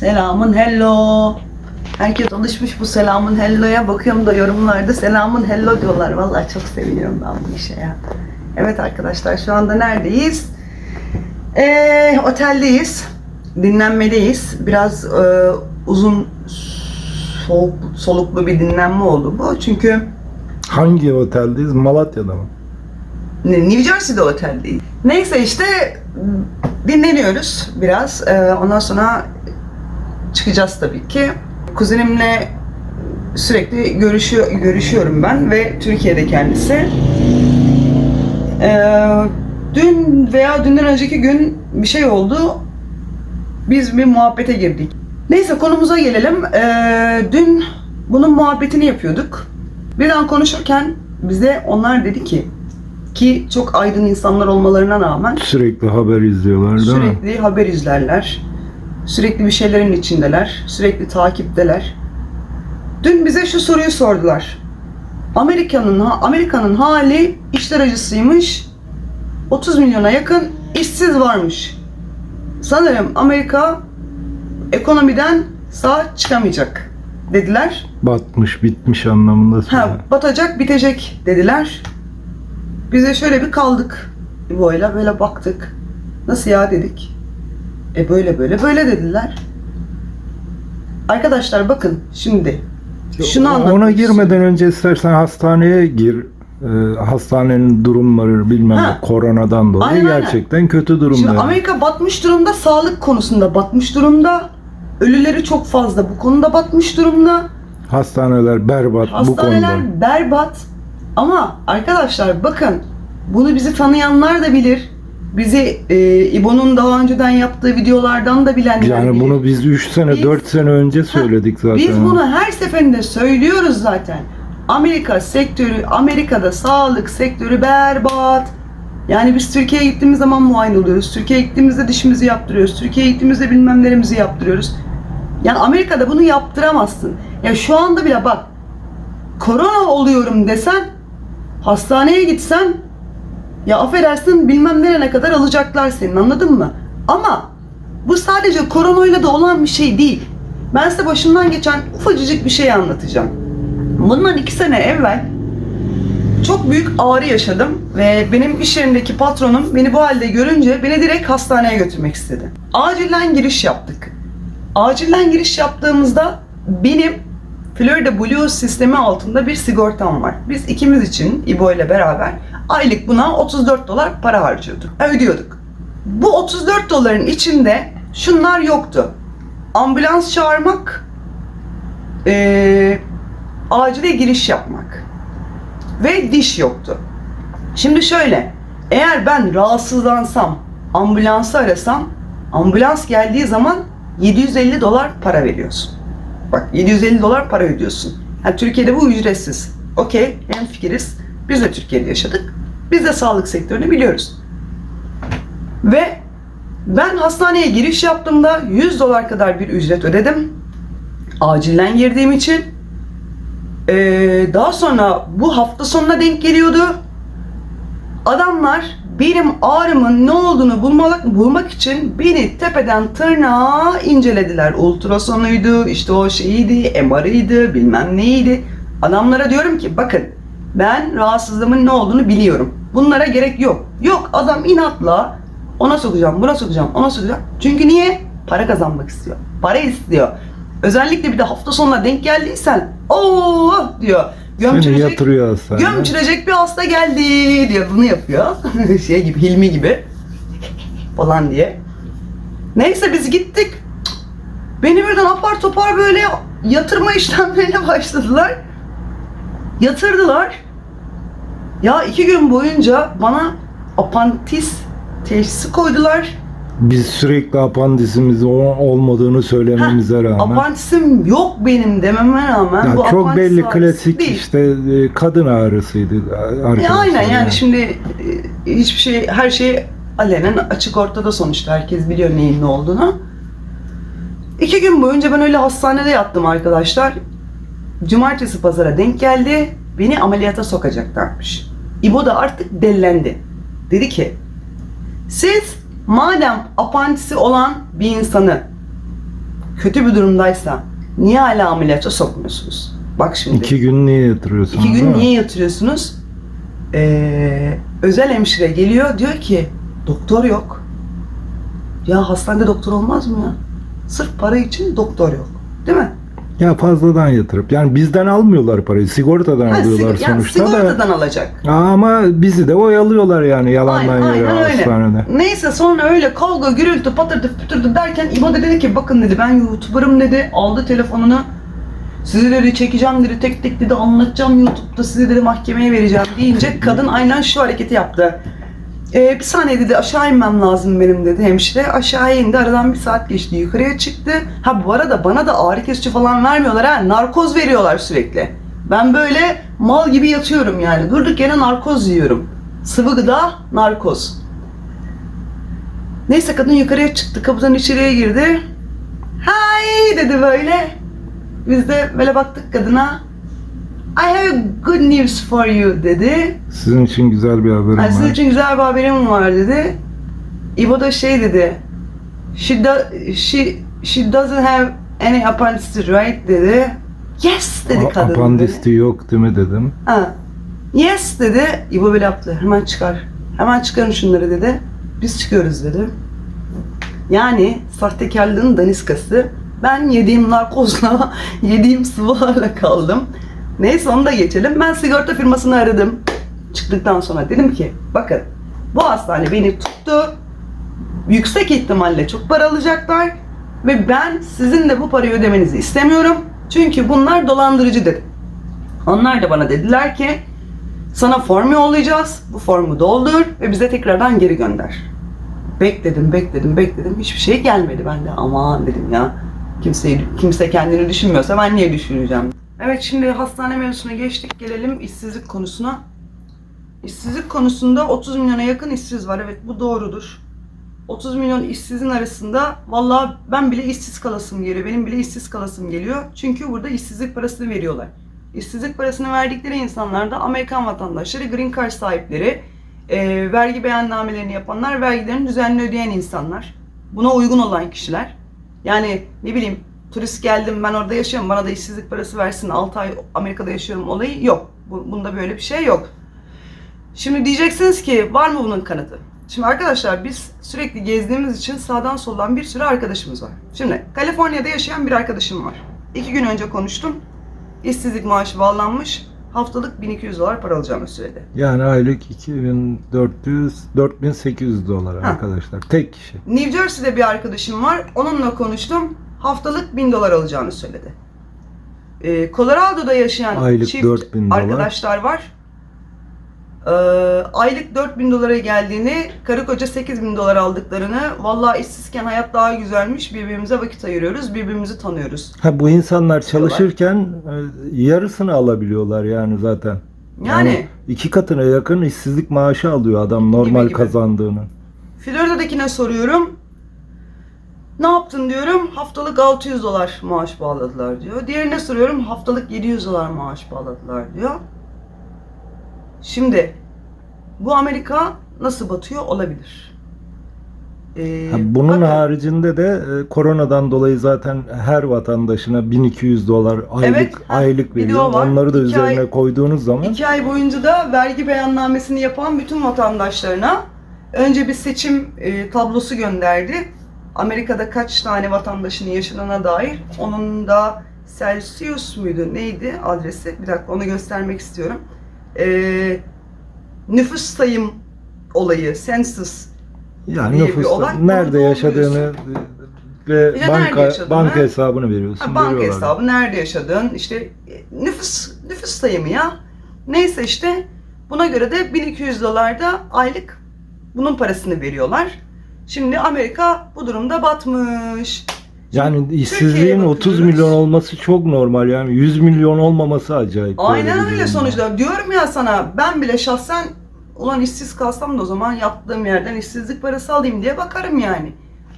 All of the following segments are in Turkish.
Selamın hello. Herkes alışmış bu selamın hello'ya. Bakıyorum da yorumlarda selamın hello diyorlar. Vallahi çok seviniyorum ben bu işe ya. Evet arkadaşlar şu anda neredeyiz? Ee, oteldeyiz. Dinlenmedeyiz. Biraz e, uzun soğuk, soluklu bir dinlenme oldu bu. Çünkü Hangi oteldeyiz? Malatya'da mı? New Jersey'de oteldeyiz. Neyse işte dinleniyoruz biraz. Ee, ondan sonra çıkacağız tabii ki. Kuzenimle sürekli görüşüyor, görüşüyorum ben ve Türkiye'de kendisi. Ee, dün veya dünden önceki gün bir şey oldu. Biz bir muhabbete girdik. Neyse konumuza gelelim. Ee, dün bunun muhabbetini yapıyorduk. Birden konuşurken bize onlar dedi ki ki çok aydın insanlar olmalarına rağmen Sürekli haber izliyorlar değil mi? sürekli haber izlerler. Sürekli bir şeylerin içindeler. Sürekli takipteler. Dün bize şu soruyu sordular. Amerika'nın Amerika'nın hali işler acısıymış. 30 milyona yakın işsiz varmış. Sanırım Amerika ekonomiden sağ çıkamayacak dediler. Batmış, bitmiş anlamında Ha, batacak, bitecek dediler. Biz de şöyle bir kaldık. Böyle böyle baktık. Nasıl ya dedik. E böyle böyle böyle dediler. Arkadaşlar bakın şimdi. Şunu anlatmak Ona girmeden önce istersen hastaneye gir. Ee, hastanenin durumları bilmem Ha. ne koronadan dolayı Aynen, aynen. gerçekten kötü durumda. Şimdi yani. Amerika batmış durumda, sağlık konusunda batmış durumda. Ölüleri çok fazla bu konuda batmış durumda. Hastaneler berbat bu Hastaneler konuda. berbat. Ama arkadaşlar bakın bunu bizi tanıyanlar da bilir. Bizi e, İbo'nun daha önceden yaptığı videolardan da bilenler Yani bilir. bunu biz 3 sene Biz- 4 sene önce söyledik zaten. Biz bunu her seferinde söylüyoruz zaten. Amerika sektörü, Amerika'da sağlık sektörü berbat. Yani biz Türkiye'ye gittiğimiz zaman muayene oluyoruz. Türkiye'ye gittiğimizde dişimizi yaptırıyoruz. Türkiye'ye gittiğimizde bilmem nelerimizi yaptırıyoruz. Yani Amerika'da bunu yaptıramazsın. Ya şu anda bile bak korona oluyorum desen hastaneye gitsen ya affedersin bilmem nerene kadar alacaklar senin anladın mı? Ama bu sadece koronayla da olan bir şey değil. Ben size başımdan geçen ufacıcık bir şey anlatacağım. Bundan iki sene evvel çok büyük ağrı yaşadım ve benim iş yerimdeki patronum beni bu halde görünce beni direkt hastaneye götürmek istedi. Acilden giriş yaptık. Acilden giriş yaptığımızda benim Florida Blue sistemi altında bir sigortam var. Biz ikimiz için İbo ile beraber aylık buna 34 dolar para harcıyorduk. Ödüyorduk. Bu 34 doların içinde şunlar yoktu. Ambulans çağırmak, eee acile giriş yapmak ve diş yoktu. Şimdi şöyle, eğer ben rahatsızlansam, ambulansı arasam, ambulans geldiği zaman 750 dolar para veriyorsun. Bak 750 dolar para ödüyorsun. Ha, Türkiye'de bu ücretsiz. Okey, hem fikiriz. Biz de Türkiye'de yaşadık. Biz de sağlık sektörünü biliyoruz. Ve ben hastaneye giriş yaptığımda 100 dolar kadar bir ücret ödedim. Acilden girdiğim için. Ee, daha sonra bu hafta sonuna denk geliyordu. Adamlar benim ağrımın ne olduğunu bulmak, bulmak için beni tepeden tırnağa incelediler. Ultrasonuydu, işte o şeyiydi, MR'ıydı, bilmem neydi. Adamlara diyorum ki bakın ben rahatsızlığımın ne olduğunu biliyorum. Bunlara gerek yok. Yok adam inatla ona sokacağım, buna sokacağım, ona sokacağım. Çünkü niye? Para kazanmak istiyor. Para istiyor. Özellikle bir de hafta sonuna denk geldiysen ooo diyor. Seni Gömçürecek, yatırıyor hastaneye. gömçürecek bir hasta geldi diyor. Bunu yapıyor. şey gibi, Hilmi gibi. falan diye. Neyse biz gittik. Beni birden apar topar böyle yatırma işlemlerine başladılar. Yatırdılar. Ya iki gün boyunca bana apantis teşhisi koydular. Biz sürekli apandisimiz olmadığını söylememize rağmen. Apantisim yok benim dememe rağmen Ya bu çok belli klasik değil. işte e, kadın ağrısıydı arkadaşlar. E, aynen yani, yani. şimdi e, hiçbir şey her şey alenen açık ortada sonuçta herkes biliyor neyin ne olduğunu. İki gün boyunca ben öyle hastanede yattım arkadaşlar. Cumartesi pazara denk geldi. Beni ameliyata sokacaklarmış. İbo da artık dellendi. Dedi ki siz madem apantisi olan bir insanı kötü bir durumdaysa niye hala ameliyata sokmuyorsunuz? Bak şimdi. İki gün niye yatırıyorsunuz? İki gün niye yatırıyorsunuz? Ee, özel hemşire geliyor diyor ki doktor yok. Ya hastanede doktor olmaz mı ya? Sırf para için doktor yok. Değil mi? Ya fazladan yatırıp yani bizden almıyorlar parayı. Sigortadan Ha, alıyorlar sig- yani sonuçta da. sigortadan alacak. Ama bizi de oyalıyorlar yani yalandan Aynen, yere aynen öyle. hastanede. Neyse sonra öyle kavga, gürültü, patırtı, pütürdü derken İbo da dedi ki bakın dedi ben YouTuber'ım dedi. Aldı telefonunu. Sizi dedi çekeceğim dedi tek tek dedi anlatacağım YouTube'da sizi dedi mahkemeye vereceğim deyince kadın aynen şu hareketi yaptı. Ee, bir saniye dedi aşağı inmem lazım benim dedi hemşire. Aşağı indi aradan bir saat geçti yukarıya çıktı. Ha bu arada bana da ağrı kesici falan vermiyorlar ha narkoz veriyorlar sürekli. Ben böyle mal gibi yatıyorum yani durduk yere narkoz yiyorum. Sıvı gıda narkoz. Neyse kadın yukarıya çıktı kapıdan içeriye girdi. Hay dedi böyle. Biz de böyle baktık kadına. I have good news for you dedi. Sizin için güzel bir haberim Yani sizin var. için güzel bir haberim var dedi. İbo da şey dedi. She, do, she, she doesn't have any appendicitis right dedi. Yes dedi A- kadın. dedi. Apandisti yok değil mi dedim. Ha. Yes dedi. İbo böyle yaptı. Hemen çıkar. Hemen çıkarın şunları dedi. Biz çıkıyoruz dedi. Yani sahtekarlığın daniskası. Ben yediğim narkozla, yediğim sıvılarla kaldım. Neyse onu da geçelim. Ben sigorta firmasını aradım. Çıktıktan sonra dedim ki bakın bu hastane beni tuttu. Yüksek ihtimalle çok para alacaklar. Ve ben sizin de bu parayı ödemenizi istemiyorum. Çünkü bunlar dolandırıcı dedim. Onlar da bana dediler ki sana form yollayacağız. Bu formu doldur ve bize tekrardan geri gönder. Bekledim, bekledim, bekledim. Hiçbir şey gelmedi. Ben de aman dedim ya. Kimse, kimse kendini düşünmüyorsa ben niye düşüneceğim? Evet şimdi hastane mevzusuna geçtik. Gelelim işsizlik konusuna. İşsizlik konusunda 30 milyona yakın işsiz var. Evet bu doğrudur. 30 milyon işsizin arasında vallahi ben bile işsiz kalasım geliyor. Benim bile işsiz kalasım geliyor. Çünkü burada işsizlik parasını veriyorlar. İşsizlik parasını verdikleri insanlar da Amerikan vatandaşları, green card sahipleri, e, vergi beyannamelerini yapanlar, vergilerini düzenli ödeyen insanlar. Buna uygun olan kişiler. Yani ne bileyim turist geldim ben orada yaşıyorum bana da işsizlik parası versin 6 ay Amerika'da yaşıyorum olayı yok. Bu- Bunda böyle bir şey yok. Şimdi diyeceksiniz ki var mı bunun kanıtı? Şimdi arkadaşlar biz sürekli gezdiğimiz için sağdan soldan bir sürü arkadaşımız var. Şimdi Kaliforniya'da yaşayan bir arkadaşım var. İki gün önce konuştum. İşsizlik maaşı bağlanmış. Haftalık 1200 dolar para alacağını söyledi. Yani aylık 2400 4800 dolar Ha. arkadaşlar. Tek kişi. New Jersey'de bir arkadaşım var. Onunla konuştum. Haftalık 1000 dolar alacağını söyledi. Ee, Colorado'da yaşayan Aylık çift 4000 dolar. arkadaşlar var. Ee, aylık 4000 dolara geldiğini, karı koca 8000 dolar aldıklarını, vallahi işsizken hayat daha güzelmiş, birbirimize vakit ayırıyoruz, birbirimizi tanıyoruz. Ha bu insanlar çalışırken e, yarısını alabiliyorlar yani zaten. Yani, iki katına yakın işsizlik maaşı alıyor adam normal gibi. kazandığını. Florida'dakine soruyorum. Ne yaptın diyorum. Haftalık 600 dolar maaş bağladılar diyor. Diğerine soruyorum. Haftalık 700 dolar maaş bağladılar diyor. Şimdi bu Amerika nasıl batıyor olabilir. Ee, Ha, bunun bakın, haricinde de e, koronadan dolayı zaten her vatandaşına 1200 dolar aylık Evet, aylık veriyor. Onları da İki üzerine ay- koyduğunuz zaman İki ay boyunca da vergi beyannamesini yapan bütün vatandaşlarına önce bir seçim e, tablosu gönderdi. Amerika'da kaç tane vatandaşının yaşadığına dair. Onun da Celsius muydu neydi adresi? Bir dakika onu göstermek istiyorum. E, nüfus sayım olayı, census. yani diye bir olay. nerede yaşadığını ve nerede banka yaşadığını- banka hesabını veriyorsun. Ha, banka hesabı, nerede yaşadığın, işte nüfus nüfus sayımı ya. Neyse işte buna göre de 1200 dolar da aylık bunun parasını veriyorlar. Şimdi Amerika bu durumda batmış. Yani işsizliğin 30 bakıyoruz. milyon olması çok normal yani 100 milyon olmaması acayip. Aynen öyle sonuçta. Diyorum ya sana ben bile şahsen ulan işsiz kalsam da o zaman yaptığım yerden işsizlik parası alayım diye bakarım yani.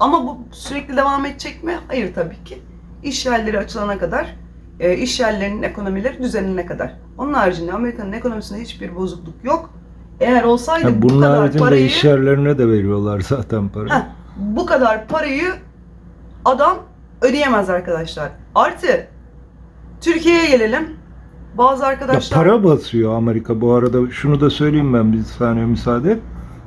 Ama bu sürekli devam edecek mi? Hayır tabii ki. İş yerleri açılana kadar, e, iş yerlerinin ekonomileri düzenine kadar. Onun haricinde Amerika'nın ekonomisinde hiçbir bozukluk yok. Eğer olsaydı Ha, bu kadar parayı, iş yerlerine de veriyorlar zaten para. Heh, bu kadar parayı adam ödeyemez arkadaşlar. Artı Türkiye'ye gelelim. Bazı Ya arkadaşlar para basıyor Amerika bu arada. Şunu da söyleyeyim ben bir saniye müsaade. et.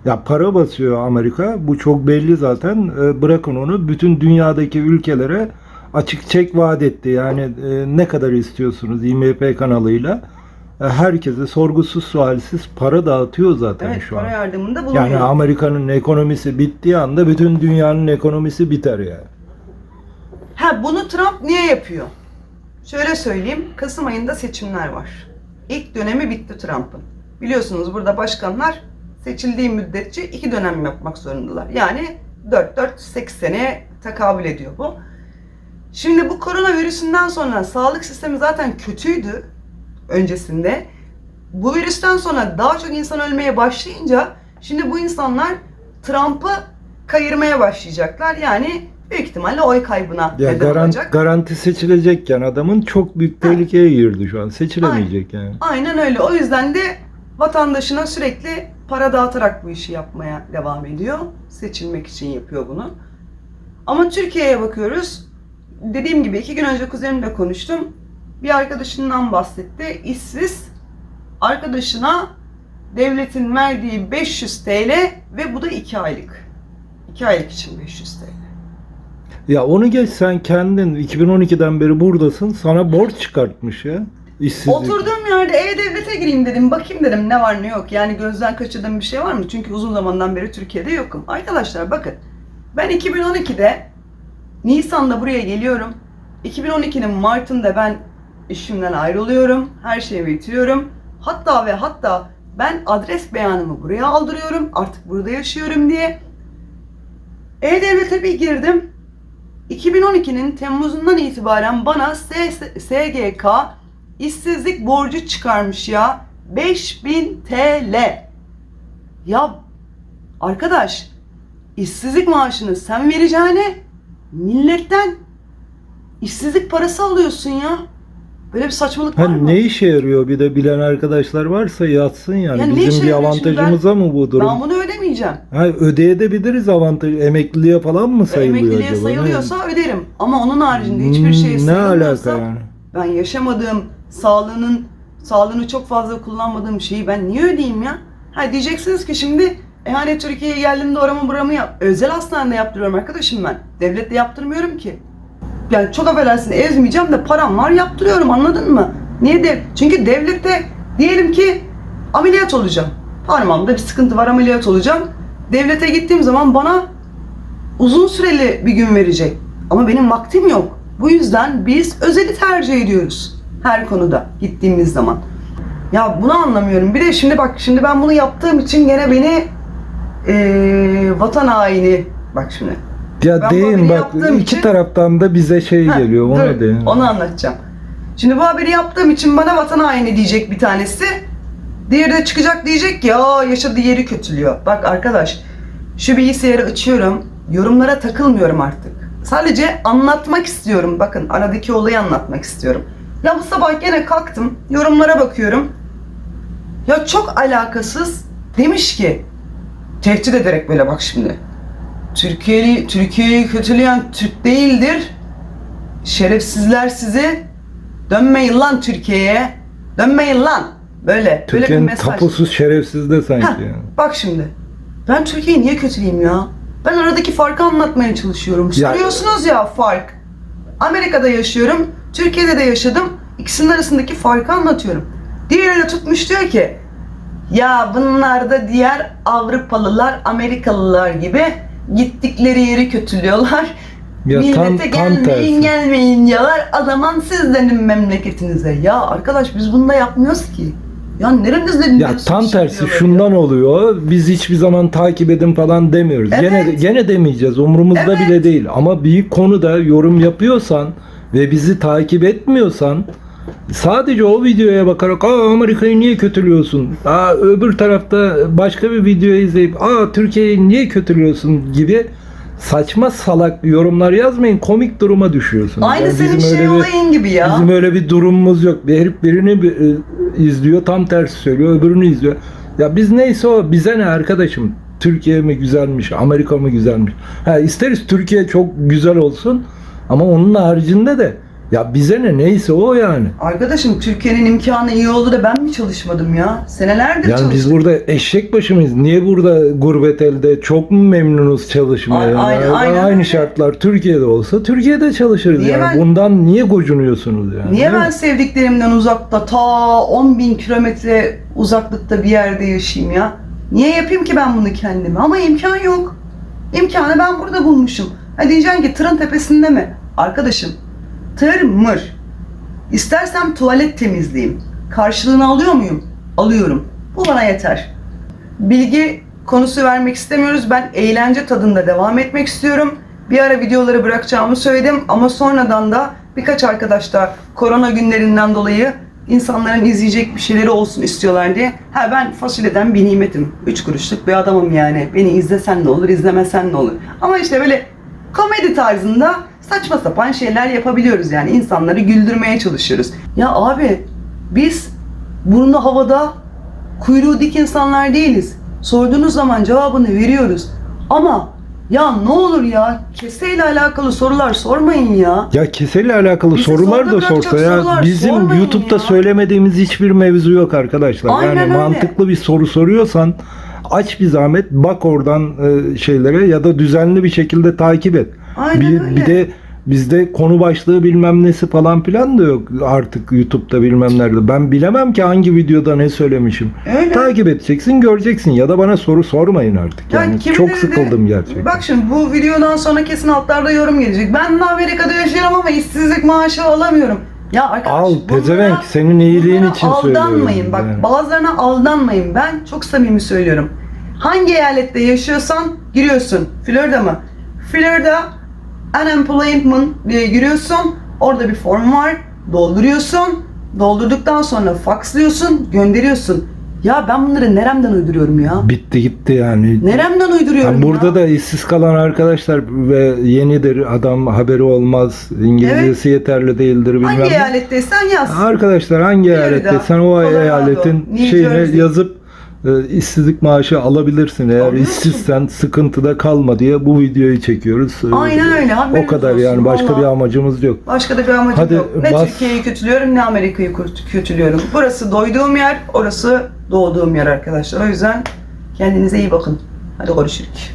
Ya para basıyor Amerika. Bu çok belli zaten. E, bırakın onu. Bütün dünyadaki ülkelere açık çek vaat etti. Yani e, ne kadar istiyorsunuz IMF kanalıyla. E, herkese sorgusuz sualsiz para dağıtıyor zaten evet, şu an. para yardımında bulunuyor. Yani Amerika'nın ekonomisi bittiği anda bütün dünyanın ekonomisi biter yani. Ha bunu Trump niye yapıyor? Şöyle söyleyeyim. Kasım ayında seçimler var. İlk dönemi bitti Trump'ın. Biliyorsunuz burada başkanlar seçildiği müddetçe iki dönem yapmak zorundalar. Yani 4-4-8 seneye tekabül ediyor bu. Şimdi bu koronavirüsünden sonra sağlık sistemi zaten kötüydü öncesinde. Bu virüsten sonra daha çok insan ölmeye başlayınca şimdi bu insanlar Trump'ı kayırmaya başlayacaklar. Yani büyük ihtimalle oy kaybına Ya neden garan- olacak. garanti seçilecekken adamın çok büyük tehlikeye girdi şu an. Seçilemeyecek yani. Aynen öyle. O yüzden de vatandaşına sürekli para dağıtarak bu işi yapmaya devam ediyor. Seçilmek için yapıyor bunu. Ama Türkiye'ye bakıyoruz. Dediğim gibi iki gün önce kuzenimle konuştum. Bir arkadaşından bahsetti. İşsiz arkadaşına devletin verdiği 500 TL ve bu da 2 aylık. 2 aylık için 500 TL. Ya onu geç sen kendin 2012'den beri buradasın. Sana borç çıkartmış ya. İşsizlik. Oturduğum yerde E-Devlet'e gireyim dedim. Bakayım dedim ne var ne yok. Yani gözden kaçırdığım bir şey var mı? Çünkü uzun zamandan beri Türkiye'de yokum. Arkadaşlar bakın. Ben 2012'de Nisan'da buraya geliyorum. 2012'nin Mart'ında ben işimden ayrılıyorum. Her şeyi bitiriyorum. Hatta ve hatta ben adres beyanımı buraya aldırıyorum. Artık burada yaşıyorum diye. E-Devlet'e bir girdim. 2012'nin Temmuz'undan itibaren bana SGK işsizlik borcu çıkarmış ya. 5000 TL. Ya arkadaş işsizlik maaşını sen vereceğine milletten işsizlik parası alıyorsun ya. Böyle bir saçmalık var Hani mı? ne işe yarıyor bir de bilen arkadaşlar varsa yatsın yani. Ya ne Bizim bir avantajımıza mı bu durum? Ben bunu ödemeyeceğim. Ha, ödeyebiliriz avantaj. Emekliliğe falan mı sayılıyor Emekliliğe acaba? sayılıyorsa öderim. Ama onun haricinde hiçbir Hmm, şey Ne sayılmıyorsa alaka yani? ben yaşamadığım sağlığının sağlığını çok fazla kullanmadığım şeyi ben niye ödeyeyim ya? Ha diyeceksiniz ki şimdi e hani Türkiye'ye geldiğimde oramı buramı yap. Özel hastanede yaptırıyorum arkadaşım ben. Devlette yaptırmıyorum ki. Yani çok affedersin ezmeyeceğim de param var yaptırıyorum anladın mı? Niye de? Çünkü devlette diyelim ki ameliyat olacağım. Parmağımda bir sıkıntı var ameliyat olacağım. Devlete gittiğim zaman bana uzun süreli bir gün verecek. Ama benim vaktim yok. Bu yüzden biz özeli tercih ediyoruz her konuda gittiğimiz zaman. Ya bunu anlamıyorum. Bir de şimdi bak şimdi ben bunu yaptığım için gene beni eee, vatan haini bak şimdi. Ya Ben deyin bak iki için- taraftan da bize şey Ha, geliyor. dur, Onu deyin. Onu anlatacağım. Şimdi bu haberi yaptığım için bana vatan haini diyecek bir tanesi. Diğeri de çıkacak diyecek ki aa yaşadığı yeri kötülüyor. Bak arkadaş şu bilgisayarı açıyorum. Yorumlara takılmıyorum artık. Sadece anlatmak istiyorum. Bakın aradaki olayı anlatmak istiyorum. Ya bu sabah gene kalktım. Yorumlara bakıyorum. Ya çok alakasız demiş ki tehdit ederek böyle bak şimdi. Türkiye'yi Türkiye'yi kötüleyen Türk değildir. Şerefsizler sizi dönmeyin lan Türkiye'ye. Dönmeyin lan. Böyle böyle bir Türkiye'nin mesaj. tapusuz şerefsiz de sanki. Heh, yani. bak şimdi. Ben Türkiye'yi niye kötüleyeyim ya? Ben aradaki farkı anlatmaya çalışıyorum. Ya- Soruyorsunuz ya fark. Amerika'da yaşıyorum. Türkiye'de de yaşadım. İkisinin arasındaki farkı anlatıyorum. Diğeri tutmuş diyor ki ya bunlar da diğer Avrupalılar, Amerikalılar gibi gittikleri yeri kötülüyorlar. Ya Millete tam- tam gelmeyin tersi. gelmeyin diyorlar. O zaman siz memleketinize. Ya arkadaş biz bunu da yapmıyoruz ki. Ya nerenizde Ya tam tersi yapıyorlar ya? şundan oluyor. Biz hiçbir zaman takip edin falan demiyoruz. Evet. Gene gene demeyeceğiz. Umurumuzda Evet. bile değil. Ama bir konuda yorum yapıyorsan ve bizi takip etmiyorsan sadece o videoya bakarak aa Amerika'yı niye kötülüyorsun? Aa öbür tarafta başka bir video izleyip aa Türkiye'yi niye kötülüyorsun gibi saçma salak yorumlar yazmayın. Komik duruma düşüyorsunuz. Aynı Yani senin bizim şey öyle bir- olayın gibi ya. Bizim öyle bir durumumuz yok. Bir herif birini bir, e, izliyor tam tersi söylüyor öbürünü izliyor. Ya biz neyse o bize ne arkadaşım. Türkiye mi güzelmiş, Amerika mı güzelmiş. Ha isteriz Türkiye çok güzel olsun. Ama onun haricinde de ya bize ne neyse o yani. Arkadaşım Türkiye'nin imkanı iyi oldu da ben mi çalışmadım ya? Senelerdir Yani biz çalıştım. burada eşek başı mıyız? Niye burada gurbet elde çok mu memnunuz çalışmaya? A- aynen, Yani aynen Aynı öyle. şartlar Türkiye'de olsa Türkiye'de çalışırız Niye yani. ben- Bundan niye gocunuyorsunuz yani? Niye ben sevdiklerimden uzakta ta 10 bin kilometre uzaklıkta bir yerde yaşayayım ya? Niye yapayım ki ben bunu kendime? Ama imkan yok. İmkanı ben burada bulmuşum. Ha diyeceksin ki tırın tepesinde mi? Arkadaşım tır mır. İstersem tuvalet temizleyeyim. Karşılığını alıyor muyum? Alıyorum. Bu bana yeter. Bilgi konusu vermek istemiyoruz. Ben eğlence tadında devam etmek istiyorum. Bir ara videoları bırakacağımı söyledim ama sonradan da birkaç arkadaş da korona günlerinden dolayı insanların izleyecek bir şeyleri olsun istiyorlar diye. Ha ben fasulyeden bir nimetim. Üç kuruşluk bir adamım yani. Beni izlesen ne olur, izlemesen ne olur. Ama işte böyle komedi tarzında saçma sapan şeyler yapabiliyoruz yani. insanları güldürmeye çalışıyoruz. Ya abi biz burnu havada kuyruğu dik insanlar değiliz. Sorduğunuz zaman cevabını veriyoruz. Ama ya ne olur ya keseyle alakalı sorular sormayın ya. Ya keseyle alakalı Bizi sorular da sorsa ya bizim YouTube'da ya. söylemediğimiz hiçbir mevzu yok arkadaşlar. Aynen yani öyle. mantıklı bir soru soruyorsan aç bir zahmet bak oradan e, şeylere ya da düzenli bir şekilde takip et. Aynen bir, öyle. bir de bizde konu başlığı bilmem nesi falan filan da yok artık YouTube'da bilmem nerede. Ben bilemem ki hangi videoda ne söylemişim. Öyle. Takip edeceksin göreceksin ya da bana soru sormayın artık. Ya Yani kimileri çok de- sıkıldım gerçekten. Bak şimdi bu videodan sonra kesin altlarda yorum gelecek. Ben de Amerika'da yaşıyorum ama işsizlik maaşı alamıyorum. Ya arkadaş Al pezevenk senin iyiliğin için aldanmayın. söylüyorum. Bak yani. bazılarına aldanmayın. Ben çok samimi söylüyorum. Hangi eyalette yaşıyorsan giriyorsun. Florida mı? Florida unemployment diye giriyorsun. Orada bir form var. Dolduruyorsun. Doldurduktan sonra faxlıyorsun, gönderiyorsun. Ya ben bunları neremden uyduruyorum ya? Bitti gitti yani. Neremden uyduruyorum Yani burada ya? da işsiz kalan arkadaşlar ve yenidir adam haberi olmaz İngilizcesi yeterli değildir bilmem Hangi eyaletteysen yaz. Arkadaşlar hangi eyaletteysen o Colorado, eyaletin şeyine Jersey. yazıp e, işsizlik maaşı alabilirsin. Eğer Alıyorsun. işsizsen sıkıntıda kalma diye bu videoyu çekiyoruz. E, Aynen öyle, haberiniz O kadar olsun, yani başka vallahi. bir amacımız yok. Başka da bir amacım Hadi yok. Ne bas. Türkiye'yi kötülüyorum ne Amerika'yı kö- kötülüyorum. Burası doyduğum yer, orası doğduğum yer arkadaşlar. O yüzden kendinize iyi bakın. Hadi görüşürüz.